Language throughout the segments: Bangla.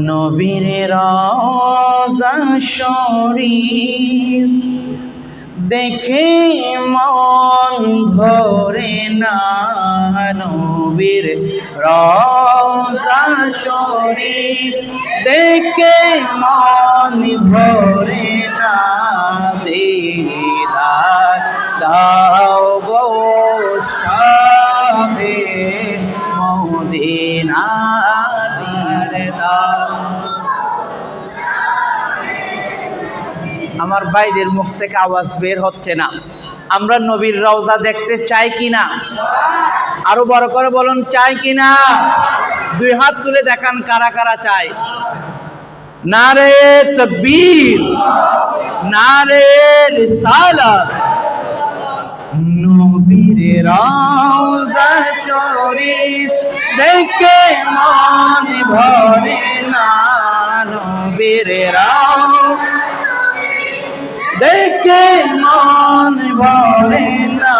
নবীর রাজা দেখে মন ভরে না নবীর রাজা দেখে মন ভরে না দিদার দাও গো শাহে মদিনা। আমার ভাইদের মুখ থেকে আওয়াজ বের হচ্ছে না। আমরা নবীর রওজা দেখতে চাই কি না আরও বড় করে বলুন, চাই কি না দুই হাত তুলে দেখান কারা কারা চাই নারে তকবীর, নারে রিসালাত। নবীর রওজা শরীফ। দেখে মন ভরে না নবীর রওজা দেখে মন ভরে না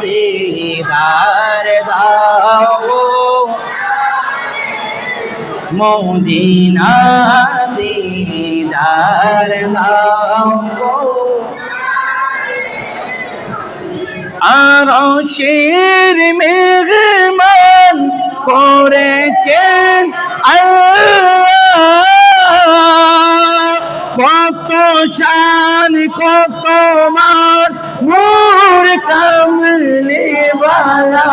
দিদার দাও। মদিনা দিদার আর করে কেন? কত শান, কত মোর বালা।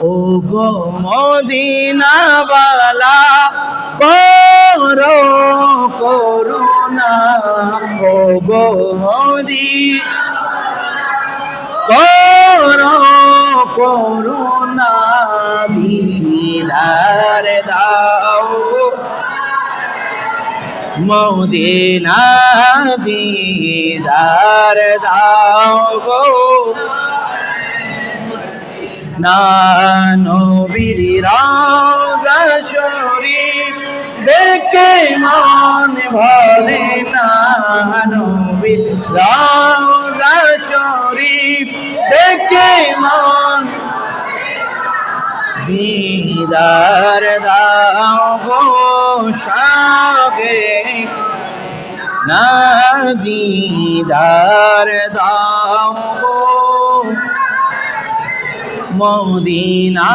ও গো মদিনা বালা করো করুণা। ও গো মদিনা কর করুণা। দিদার দাও। মদিনা দিদার দাও। গো না নবীর রাজা শরীফ দেখে মন ভরে না নবীর রাজা দিদার দাও গো সাগে না দিদার দাও মদিনা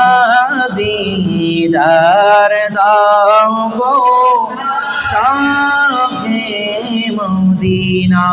দিদার দাও গো শাহে মদিনা।